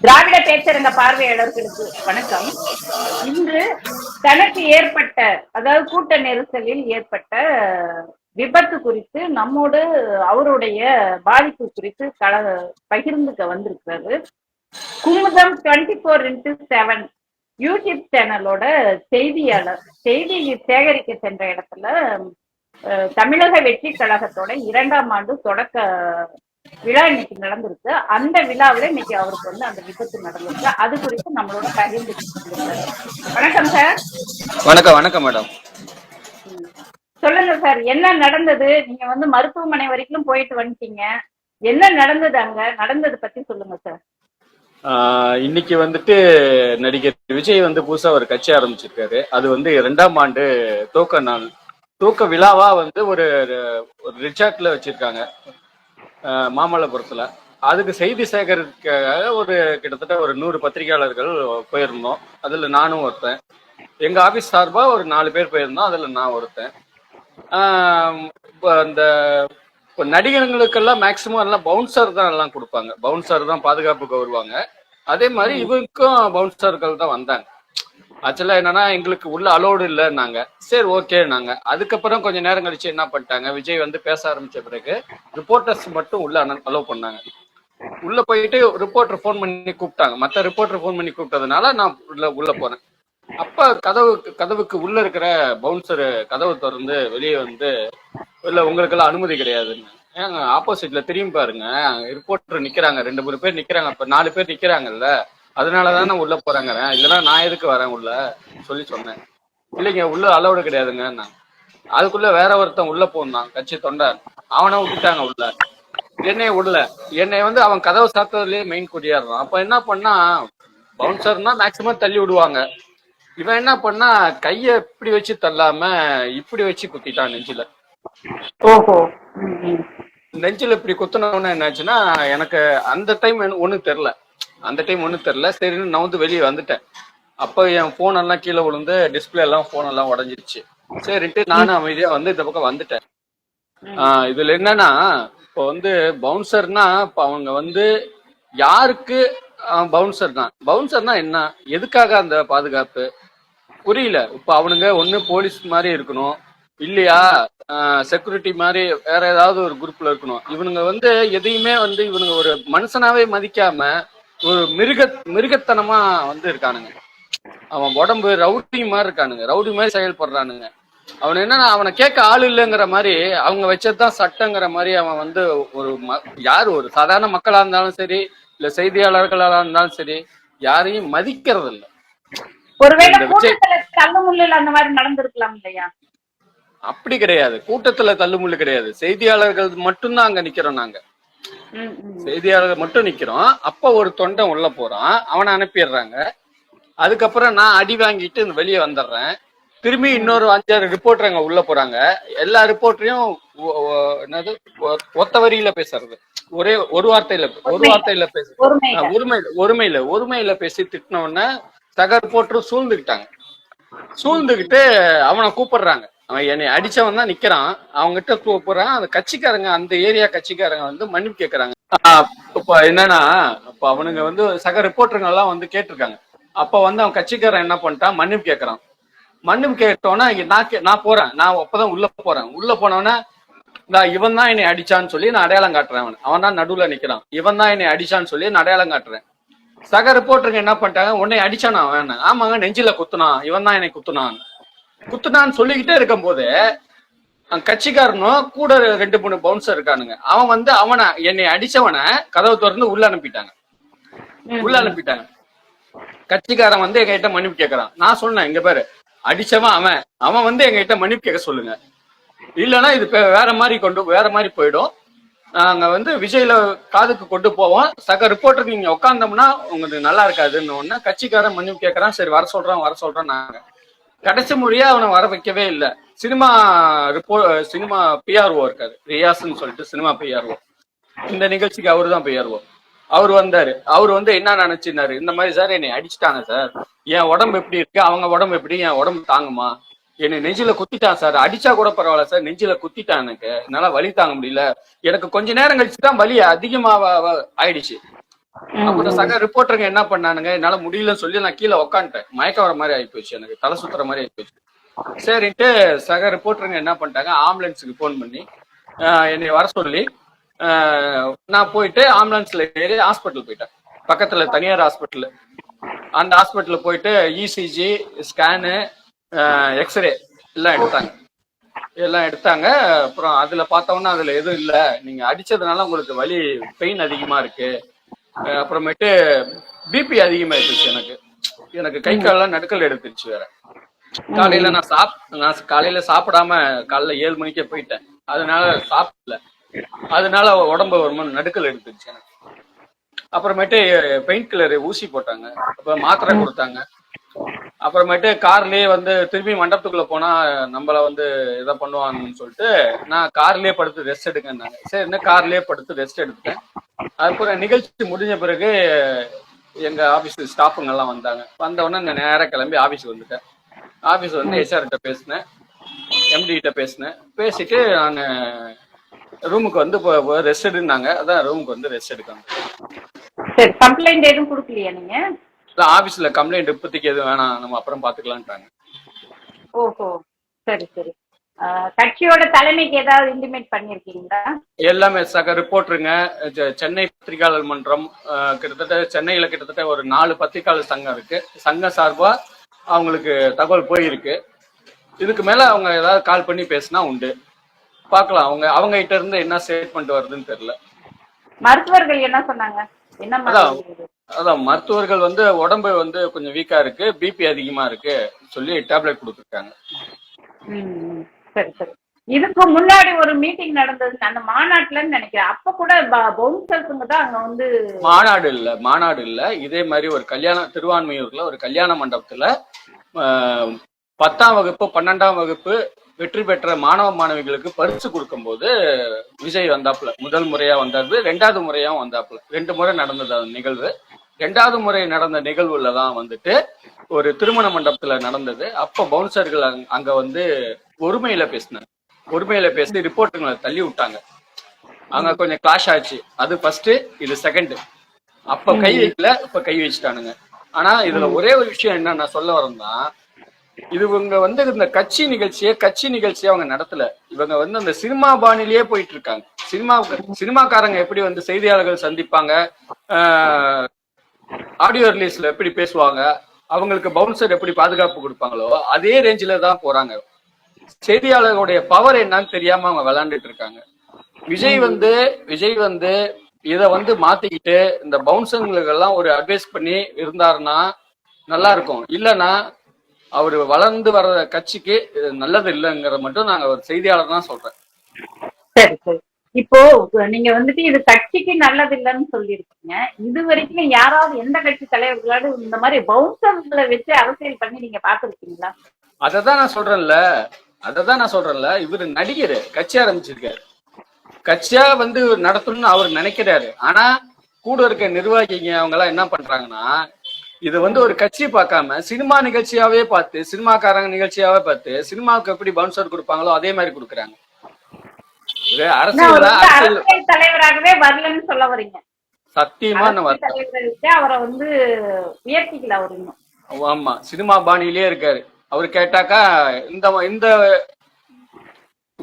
திராவிட பேச்சரங்க பார்வையாளர்களுக்கு வணக்கம். இன்று தனக்கு ஏற்பட்ட அதாவது கூட்ட நெரிசலில் ஏற்பட்ட விபத்து குறித்து நம்மோடு அவருடைய பாதிப்பு குறித்து கல பகிர்ந்துக்க வந்திருக்கிறாரு Kumudam twenty four into seven YouTube சேனலோட செய்தியாளர் செய்தி சேகரிக்க சென்ற இடத்துல தமிழக வெற்றி கழகத்தோட இரண்டாம் ஆண்டு தொடக்க விழா இன்னைக்கு நடந்திருக்கு. அந்த விழாவுல இன்னைக்கு அவருக்கு வந்து அந்த விபத்து நடந்திருக்கு. அது குறித்து நம்மளோட பகிர்ந்து வணக்கம் சார். வணக்கம் வணக்கம் மேடம். சொல்லுங்க சார். என்ன நடந்தது? நீங்க வந்து மருத்துவமனை வரைக்கும் போயிட்டு வந்துட்டீங்க. என்ன நடந்தது அங்க? நடந்தது பத்தி சொல்லுங்க சார். இன்னைக்கு வந்துட்டு நடிகர் விஜய் வந்து புதுசா ஒரு கட்சி ஆரம்பிச்சிருக்காரு. அது வந்து இரண்டாம் ஆண்டு துவக்க நாள். துவக்க விழாவா வந்து ஒரு ரிசார்ட்ல வச்சிருக்காங்க. மாமல்லபுரத்துல. அதுக்கு செய்தி சேகரிக்காக ஒரு கிட்டத்தட்ட ஒரு நூறு பத்திரிகையாளர்கள் போயிருந்தோம். அதுல நானும் ஒருத்தன். எங்க ஆபீஸ் சார்பா ஒரு நாலு பேர் போயிருந்தோம். அதுல நான் ஒருத்தன். இப்போ அந்த இப்போ நடிகர்களுக்கெல்லாம் மேக்சிமம் எல்லாம் பவுன்சர் தான் எல்லாம் கொடுப்பாங்க. பவுன்சர் தான் பாதுகாப்புக்கு வருவாங்க அதே மாதிரி இவருக்கும் பவுன்சர்கள் தான் வந்தாங்க. ஆக்சுவலா என்னன்னா எங்களுக்கு உள்ள அலோடு இல்லைன்னாங்க. சரி ஓகே நாங்க அதுக்கப்புறம் கொஞ்சம் நேரம் கழிச்சு என்ன பண்ணிட்டாங்க விஜய் வந்து பேச ஆரம்பிச்ச பிறகு ரிப்போர்ட்டர்ஸ் மட்டும் உள்ள அலோவ் பண்ணாங்க. உள்ள போயிட்டு ரிப்போர்ட்டர் ஃபோன் பண்ணி கூப்பிட்டாங்க. மற்ற ரிப்போர்ட்டர் ஃபோன் பண்ணி கூப்பிட்டதுனால நான் உள்ள உள்ள போனேன். அப்ப கதவு கதவுக்கு உள்ள இருக்கிற பவுன்சர் கதவு திறந்து வெளியே வந்து இல்ல உங்களுக்கெல்லாம் அனுமதி கிடையாதுன்னு. ஏங்க ஆப்போசிட்ல திரும்பி பாருங்க. ரிப்போர்ட்டர் நிக்கிறாங்க ரெண்டு மூணு பேர் நிக்கிறாங்க. இப்ப நாலு பேர் நிக்கிறாங்கல்ல. அதனாலதான் நான் உள்ள போறேங்கிறேன். இல்லைன்னா நான் எதுக்கு வரேன் உள்ள? சொல்லி சொன்னேன். இல்லைங்க உள்ள அலௌடு கிடையாதுங்க நான். அதுக்குள்ள வேற ஒருத்தன் உள்ள போனான் கட்சி தொண்டார். அவனை விட்டுட்டாங்க உள்ள. என்னைய விடல என்னை வந்து அவன் கதவை சாத்ததுலயே மெயின் குடியாடுறான். அப்ப என்ன பண்ணா பவுன்சர்னா மேக்சிமம் தள்ளி விடுவாங்க. இவன் என்ன பண்ணா கைய இப்படி வச்சு தள்ளாம இப்படி வச்சு குத்திட்டான் நெஞ்சில. ஓஹோ. நெஞ்சில இப்படி குத்துனவன என்னாச்சுன்னா எனக்கு அந்த டைம் ஒண்ணும் தெரில அந்த டைம் ஒண்ணும் தெரில சரின்னு நான் வந்து வெளியே வந்துட்டேன். அப்போ என் போன் எல்லாம் கீழே விழுந்து டிஸ்பிளே எல்லாம் போன் எல்லாம் உடஞ்சிருச்சு. சரின்ட்டு நானும் அமைதியா வந்து இந்த பக்கம் வந்துட்டேன். இதுல என்னன்னா இப்போ வந்து பவுன்சர்னா இப்போ அவங்க வந்து யாருக்கு பவுன்சர் தான் பவுன்சர்னா என்ன? எதுக்காக அந்த பாதுகாப்பு? புரியல. இப்ப அவனுங்க ஒண்ணு போலீஸ் மாதிரி இருக்கணும். இல்லையா? செக்யூரிட்டி மாதிரி வேற ஏதாவது ஒரு குரூப்ல இருக்கணும். இவனுங்க வந்து எதையுமே வந்து இவனுங்க ஒரு மனுஷனாவே மதிக்காம ஒரு மிருக மிருகத்தனமா வந்து இருக்கானுங்க. அவன் உடம்பு ரவுடி மாதிரி இருக்கானுங்க. ரவுடி மாதிரி செயல்படுறானுங்க. அவன் என்னன்னா அவனை கேட்க ஆள் இல்லைங்கிற மாதிரி அவங்க வச்சதுதான் சட்டங்கிற மாதிரி அவன் வந்து ஒரு யாரு? ஒரு சாதாரண மக்களா இருந்தாலும் சரி இல்ல செய்தியாளர்களா இருந்தாலும் சரி யாரையும் மதிக்கிறது இல்ல அப்படி கிடையாது. கூட்டத்துல தள்ளுமுள்ளு கிடையாது. செய்தியாளர்கள் மட்டும்தான் அங்க நிக்கிறோம் நாங்க. செய்தியாளர்கள் மட்டும் நிக்கிறோம். அப்ப ஒரு தொண்டன் உள்ள போறான். அவனை அனுப்பிடுறாங்க. அதுக்கப்புறம் நான் அடி வாங்கிட்டு வெளியே வந்துடுறேன். திரும்பி இன்னொரு அஞ்சாறு ரிப்போர்ட்டர் அங்க உள்ள போறாங்க. எல்லா ரிப்போர்ட்டரையும் என்னது? ஒத்த வரியில பேசுறது. ஒரே ஒரு வார்த்தையில ஒரு வார்த்தையில பேச ஒருமையில. ஒருமையில ஒருமையில பேசி திட்டின உடனே சக ரிப்போர்ட்டரும் சூழ்ந்துக்கிட்டாங்க சூழ்ந்துக்கிட்டு அவனை கூப்பிடுறாங்க. அவன் என்னை அடிச்சவன் தான் நிக்கிறான். அவங்ககிட்ட போறான். அந்த கட்சிக்காரங்க அந்த ஏரியா கட்சிக்காரங்க வந்து மன்னிப்பு கேட்கறாங்க இப்ப என்னன்னா இப்ப அவனுங்க வந்து சக ரிப்போர்ட்டருங்க எல்லாம் வந்து கேட்டிருக்காங்க. அப்ப வந்து அவன் கட்சிக்காரன் என்ன பண்ணிட்டான்? மன்னிப்பு கேக்குறான். மன்னிப்பு கேட்டோன்னா நான் கே- நான் போறேன். நான் அப்பதான் உள்ள போறேன். உள்ள போனவன நான் இவன் தான் என்னை அடிச்சான்னு சொல்லி நான் அடையாளம் காட்டுறேன் அவன். அவன் தான் நடுவுல நிக்கிறான். இவன் தான் என்னை அடிச்சான்னு சொல்லி நான் அடையாளம் காட்டுறேன். சக ரிப்போர்ட்டருங்க என்ன பண்ணிட்டாங்க? உன்னை அடிச்சானா அவன்? ஆமாங்க நெஞ்சில குத்துனான். இவன் தான் என்னை குத்துனான். குத்துனான்னு சொல்லிக்கிட்டே இருக்கும் போது கட்சிக்காரனும் கூட ரெண்டு மூணு பவுன்சர் இருக்கானுங்க. அவன் வந்து அவனை என்னை அடிச்சவனை கதவு திறந்து உள்ள அனுப்பிட்டாங்க. உள்ள அனுப்பிட்டாங்க. கட்சிக்காரன் வந்து எங்ககிட்ட மன்னிப்பு கேக்குறான் நான் சொன்னேன் இங்க பாரு அடிச்சவன் அவன். அவன் வந்து எங்ககிட்ட மன்னிப்பு கேட்க சொல்லுங்க. இல்லைன்னா இது வேற மாதிரி கொண்டு வேற மாதிரி போயிடும். நாங்க வந்து விஜய்ல காதுக்கு கொண்டு போவோம். சக ரிப்போர்ட்டருக்கு நீங்க உட்காந்தோம்னா உங்களுக்கு நல்லா இருக்காதுன்னு ஒண்ணு கட்சிக்காரன் மன்னிப்பு கேட்கறான். சரி வர சொல்றான் வர சொல்றான் நாங்க கடைசி மொழியா அவனை வர வைக்கவே இல்லை. சினிமா ரிப்போ சினிமா பிஆர்ஓ இருக்காரு. ரியாஸ்ன்னு சொல்லிட்டு சினிமா பிஆர்ஓ இந்த நிகழ்ச்சிக்கு அவரு தான் பிஆர்ஓ அவர் வந்தாரு. அவர் வந்து என்ன நினைச்சிருந்தாரு? இந்த மாதிரி சார் என்னை அடிச்சிட்டாங்க சார். என் உடம்பு எப்படி இருக்கு? அவங்க உடம்பு எப்படி? என் உடம்பு தாங்குமா? என்னை நெஞ்சில குத்திட்டான் சார். அடிச்சா கூட பரவாயில்ல சார். நெஞ்சில குத்திட்டான் எனக்கு. என்னால வலி தாங்க முடியல. எனக்கு கொஞ்ச நேரம் கழிச்சு தான் வலி அதிகமா ஆயிடுச்சு. அப்புறம் சக ரிப்போர்ட்டருங்க என்ன பண்ணானுங்க? என்னால முடியலன்னு சொல்லி நான் கீழே உக்காந்துட்டேன். மயக்கம் வர மாதிரி ஆயிப்போச்சு எனக்கு. தலை சுத்துற மாதிரி ஆயிப்போச்சு சரின்ட்டு சக ரிப்போர்ட்டருங்க என்ன பண்ணிட்டாங்க? ஆம்புலன்ஸுக்கு ஃபோன் பண்ணி என்னை வர சொல்லி நான் போயிட்டு ஆம்புலன்ஸ்ல ஏறி ஹாஸ்பிட்டல் போயிட்டேன். பக்கத்துல தனியார் ஹாஸ்பிட்டல் அந்த ஹாஸ்பிட்டல் போயிட்டு இசிஜி ஸ்கேனு எக்ஸ்ரே எல்லாம் எடுத்தாங்க. எல்லாம் எடுத்தாங்க. அப்புறம் அதுல பார்த்தோம்னா அதுல எதுவும் இல்ல. நீங்க அடிச்சதுனால உங்களுக்கு வலி பெயின் அதிகமா இருக்கு. அப்புறமேட்டு பிபி அதிகமாயிடுச்சு எனக்கு. எனக்கு கை காலெல்லாம் நடுக்கல் எடுத்துருச்சு வேற. காலையில நான் சாப் நான் காலையில சாப்பிடாம காலைல ஏழு மணிக்கே போயிட்டேன். அதனால சாப்பிடல. அதனால உடம்பு ஒரு மாதிரி நடுக்கல் எடுத்துருச்சு எனக்கு. அப்புறமேட்டு பெயிண்ட் கில்லர் ஊசி போட்டாங்க. அப்புறம் மாத்திரை கொடுத்தாங்க. அப்புறமேட்டு கார்லயே வந்து திரும்பி மண்டபத்துக்குள்ள போனா நம்மள வந்து இதை பண்ணுவாங்கன்னு சொல்லிட்டு நான் கார்லயே படுத்து ரெஸ்ட் எடுக்கன்னாங்க. சரி என்ன கார்லயே படுத்து ரெஸ்ட் எடுத்தேன் அதுக்கப்புறம் நிகழ்ச்சி முடிஞ்ச பிறகு எங்க ஆபீஸ் ஸ்டாஃபுங்க எல்லாம் வந்தாங்க. வந்த உடனே நான் நேரா கிளம்பி ஆபீஸ் வந்துட்டேன். ஆபீஸ் வந்து ஹெச்ஆர் கிட்ட பேசினேன். எம்டி கிட்ட பேசினேன். பேசிட்டு நான் ரூமுக்கு வந்து ரெஸ்ட் எடுனாங்க அதான் ரூமுக்கு வந்து ரெஸ்ட் எடுக்காங்க சரி கம்ப்ளைண்ட் எதுவும் கொடுக்கலையா நீங்க? ஆபீஸ்ல கம்ப்ளைண்ட் இப்போதைக்கு எதுவும் வேணாம். நம்ம அப்புறம் பாத்துக்கலான்ட்டாங்க ஓஹோ சரி சரி. கட்சியோட தலைமைக்கு ஏதாவது இன்டிமேட் பண்ணிருக்கீங்களா? எல்லாமே சக ரிப்போர்ட்டருங்க செ- சென்னை பத்திரிகையாளர் மன்றம் கிட்டத்தட்ட சென்னையில கிட்டத்தட்ட ஒரு நாலு பத்திரிகையாளர் சங்கம் இருக்கு. சங்க சார்பா அவங்களுக்கு தகவல் போயிருக்கு. இதுக்கு மேல அவங்க ஏதாவது கால் பண்ணி பேசினா உண்டு. பார்க்கலாம் அவங்க அவங்க கிட்ட இருந்து என்ன ஸ்டேட்மெண்ட் வருதுன்னு தெரியல. மருத்துவர்கள் என்ன சொன்னாங்க? என்ன அதான். மருத்துவர்கள் வந்து உடம்பு வந்து கொஞ்சம் வீக்கா இருக்கு. பிபி அதிகமா இருக்கு. சொல்லி டேப்லெட் கொடுத்துருக்காங்க. சரி சரி. இதுக்கு முன்னாடி ஒரு மீட்டிங் நடந்தது அந்த மாநாட்டுலன்னு நினைக்கிறேன். அப்ப கூட பவுன்சர்ஸுங்க தான் அங்க வந்து மாநாடு இல்ல மாநாடு இல்ல. இதே மாதிரி ஒரு கல்யாணம் திருவான்மையூர்ல ஒரு கல்யாண மண்டபத்துல ஆஹ், பத்தாம் வகுப்பு பன்னெண்டாம் வகுப்பு வெற்றி பெற்ற மாணவ மாணவிகளுக்கு பரிசு கொடுக்கும்போது விஜய் வந்தாப்புல. முதல் முறையா வந்தாரு. ரெண்டாவது முறையாவும் வந்தாப்புல. ரெண்டு முறை நடந்தது அந்த நிகழ்வு. ரெண்டாவது முறை நடந்த நிகழ்வுல தான் வந்துட்டு ஒரு திருமண மண்டபத்துல நடந்தது. அப்ப பவுன்சர்கள் அங்க வந்து ஒருமையில பேசினாங்க ஒருமையில பேசி ரிப்போர்ட்டுங்களை தள்ளி விட்டாங்க. அங்க கொஞ்சம் கிளாஷ் ஆச்சு அது ஃபர்ஸ்ட் இது செகண்ட் அப்ப கை வைக்கல இப்ப கை வச்சுட்டானுங்க. ஆனா இதுல ஒரே ஒரு விஷயம் என்ன நான் சொல்ல வரேன்னா இது இவங்க வந்து இந்த கட்சி நிகழ்ச்சியை கட்சி நிகழ்ச்சியை அவங்க நடத்தல. இவங்க வந்து அந்த சினிமா பாணிலேயே போயிட்டு இருக்காங்க. சினிமா சினிமாக்காரங்க எப்படி வந்து செய்தியாளர்கள் சந்திப்பாங்க ஆடியோ ரிலீஸ்ல எப்படி பேசுவாங்க அவங்களுக்கு பவுன்சர் எப்படி பாதுகாப்பு கொடுப்பாங்களோ அதே ரேஞ்சில தான் போறாங்க. செய்தியாளர்களுடைய பவர் என்னன்னு தெரியாம அவங்க விளையாண்டுட்டு இருக்காங்க. விஜய் வந்து விஜய் வந்து இத வந்து மாத்திக்கிட்டு இந்த பவுன்சர்களுக்கு எல்லாம் ஒரு அட்வைஸ் பண்ணி இருந்தாருன்னா நல்லா இருக்கும். இல்லைன்னா அவர் வளர்ந்து வர்ற கட்சிக்கு இது நல்லது இல்லைங்கிறத மட்டும் நாங்க ஒரு செய்தியாளர் தான் சொல்றேன். சரி சரி. இப்போ நீங்க வந்துட்டு இது கட்சிக்கு நல்லது இல்லைன்னு சொல்லியிருக்கீங்க. இது வரைக்கும் யாராவது எந்த கட்சி தலைவர்களாவது இந்த மாதிரி பவுன்சர்களை வச்சு அரசியல் பண்ணி நீங்க பாத்துருக்கீங்களா அதை தான் நான் சொல்றேன்ல. அதை தான் நான் சொல்றேன்ல இவர் நடிகர் கட்சி ஆரம்பிச்சிருக்காரு. கட்சியா வந்து நடத்தணும்னு அவர் நினைக்கிறாரு. ஆனா கூட இருக்க நிர்வாகிங்க அவங்க எல்லாம் என்ன பண்றாங்கன்னா இது வந்து ஒரு கட்சி பார்க்காம சினிமா நிகழ்ச்சியாவே பார்த்து சினிமாக்காரங்க நிகழ்ச்சியாவே பார்த்து சினிமாவுக்கு எப்படி பவுன்சர் கொடுப்பாங்களோ அதே மாதிரி கொடுக்குறாங்க. அரசியல் தலைவராகவே வரலன்னு சொல்ல வரீங்க. சத்தியமா நான் அரசியல் தலைவரை வச்சு அவரை வந்து உயர்த்திக்கல அவர் ஆமா. சினிமா பாணியிலே இருக்காரு. அவர் கேட்டாக்கா இந்த இந்த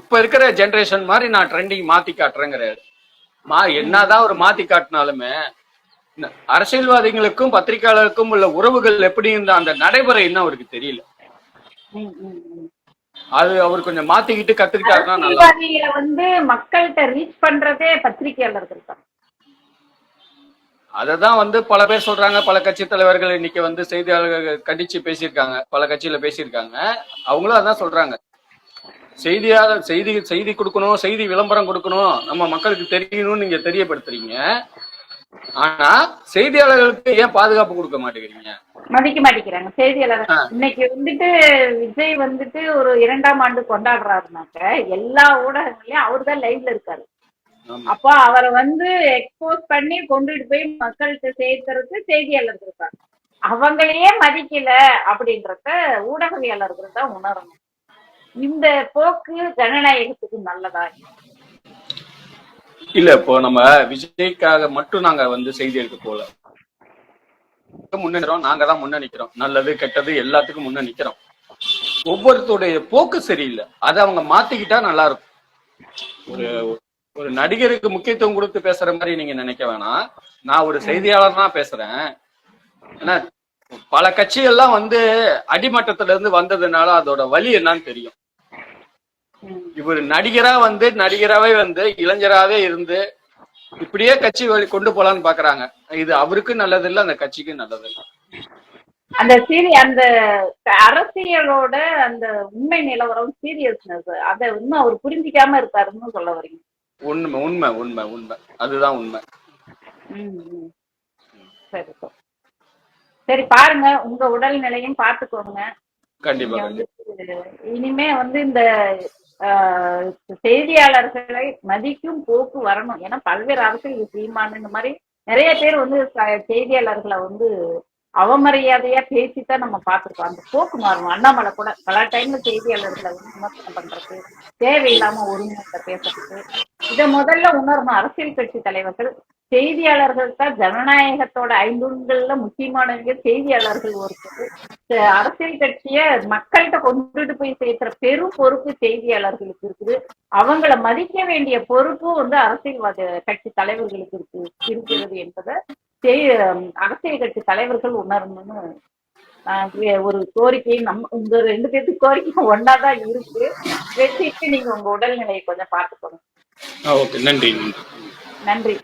இப்ப இருக்கிற ஜெனரேஷன் மாதிரி நான் ட்ரெண்டிங் மாத்தி காட்டுறேங்கிறாரு. மா என்னதான் அவர் மாத்தி காட்டினாலுமே அரசியல்வாதிகளுக்கும் பத்திரிகையாளருக்கும் உள்ள உறவுகள் எப்படி இருந்த அந்த நடைமுறை இன்னும் அவருக்கு தெரியல. அது அவர் கொஞ்சம் மாத்திக்கிட்டு கத்துக்கிட்டாருன்னா வந்து மக்கள்கிட்ட ரீச் பண்றதே பத்திரிகையாளர்கள் தான். அததான் வந்து பல பேர் சொல்றாங்க பல கட்சி தலைவர்கள் இன்னைக்கு வந்து செய்தியாளர்கள் கண்டிச்சு பேசியிருக்காங்க பல கட்சியில பேசியிருக்காங்க. அவங்களும் அதான் சொல்றாங்க. செய்தியாளர் செய்தி செய்தி கொடுக்கணும் செய்தி விளம்பரம் கொடுக்கணும் நம்ம மக்களுக்கு தெரியணும்னு நீங்க தெரியப்படுத்துறீங்க. ஆனா செய்தியாளர்களுக்கு ஏன் பாதுகாப்பு கொடுக்க மாட்டேங்கிறீங்க? மதிக்க மாட்டேங்கிறாங்க. செய்தியாளர் ஆ. இன்னைக்கு வந்துட்டு விஜய் வந்துட்டு ஒரு இரண்டாம் ஆண்டு கொண்டாடுறாருனாக்க எல்லா ஊடகங்களையும் அவர் தான் லைவ்ல இருக்காரு. அப்போ அவரை வந்து எக்ஸ்போஸ் பண்ணி கொண்டுட்டு போய் மக்கள்கிட்ட சேர்க்கறது செய்தியாளர்கள் இருக்காங்க அவங்களையே மதிக்கல அப்படின்றத ஊடகவியலாளர்கள் தான் உணரணும். இந்த போக்கு ஜனநாயகத்துக்கு நல்லதா? இல்ல இப்போ நம்ம விஜய்க்காக மட்டும் நாங்க வந்து செய்தி எடுக்க போல. முன்னேறோம் நாங்க தான் முன்ன நிக்கிறோம் நல்லது கெட்டது எல்லாத்துக்கும் முன்ன நிக்கிறோம் ஒவ்வொருத்தருடைய போக்கு சரியில்லை. அதை அவங்க மாத்திக்கிட்டா நல்லா இருக்கும். ஒரு ஒரு நடிகருக்கு முக்கியத்துவம் கொடுத்து பேசுற மாதிரி நீங்க நினைக்க வேணாம். நான் ஒரு செய்தியாளர் தான் பேசுறேன். ஏன்னா பல கட்சிகள்லாம் வந்து அடிமட்டத்துல இருந்து வந்ததுனால அதோட வழி என்னன்னு தெரியும். இவர் நடிகரா வந்து நடிகராவே வந்து இளைஞராவே இருந்து இப்படியே கட்சி வழி கொண்டு போலான்னு பாக்குறாங்க. இது அவருக்கும் நல்லது இல்ல அந்த கட்சிக்கும் நல்லது இல்ல அந்த சீரி அந்த அரசியலோட அந்த உண்மை நிலவரம் சீரியஸ்னஸ் அதை இன்னும் அவர் புரிஞ்சிக்காம இருக்காருன்னு சொல்ல வரீங்க. உண்மை உண்மை உண்மை உண்மை. அதுதான் உண்மை. சரி சார். பாருங்க. உங்க உடல்நிலையும் பார்த்துக்கோங்க. கண்டிப்பா நீங்க கண்டிப்பா. இனிமே வந்து இந்த செய்தியாளர்களை மதிக்கும் போக்கு வரணும். ஏன்னா பல்வேறு அரசியல் சீமான் இந்த மாதிரி நிறைய பேர் வந்து செய்தியாளர்களை வந்து அவமரியாதையா பேசித்தான் நம்ம பார்த்துருக்கோம். அந்த போக்கு மாறும் அண்ணாமலை கூட பல டைம்ல செய்தியாளர்களை வந்து விமர்சனம் பண்றது தேவையில்லாம ஒருங்கிணைந்த பேசுறது. இதை முதல்ல உணரணும். அரசியல் கட்சி தலைவர்கள் செய்தியாளர்கள் தான் ஜனநாயகத்தோட ஐந்துகள்ல முக்கியமானவங்க செய்தியாளர்கள் ஒருத்தர். அரசியல் கட்சிய மக்கள்கிட்ட கொண்டுட்டு போய் சேர்க்கிற பெரும் பொறுப்பு செய்தியாளர்களுக்கு இருக்குது. அவங்கள மதிக்க வேண்டிய பொறுப்பும் வந்து அரசியல்வாத கட்சி தலைவர்களுக்கு இருக்கு இருக்கிறது என்பதை அரசியல் கட்சி தலைவர்கள் உணரணும்னு ஒரு கோரிக்கை நம்ம உங்க ரெண்டு பேருக்கு கோரிக்கை ஒன்னாதான் இருக்கு. வச்சுட்டு நீங்க உங்க உடல்நிலையை கொஞ்சம் நன்றி. நன்றி. நன்றி.